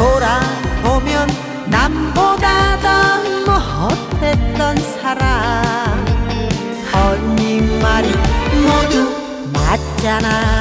돌아보면 남보다 더 못했던 사람. 언니 말이 모두 맞잖아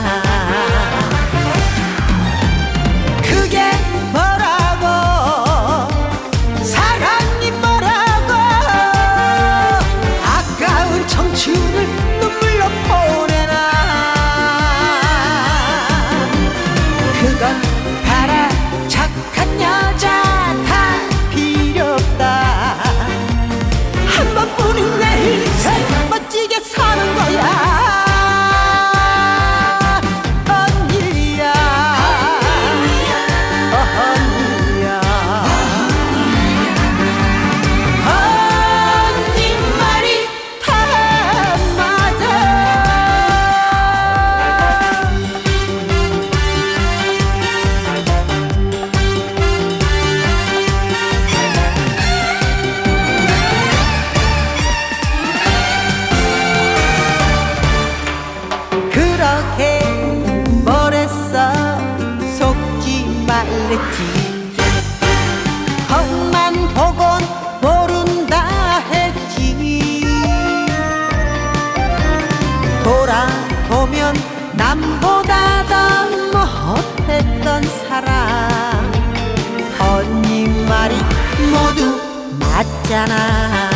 말랬지. 겉만 보곤 모른다 했지. 돌아보면 남보다 더 못했던 사람. 언니 말이 모두 맞잖아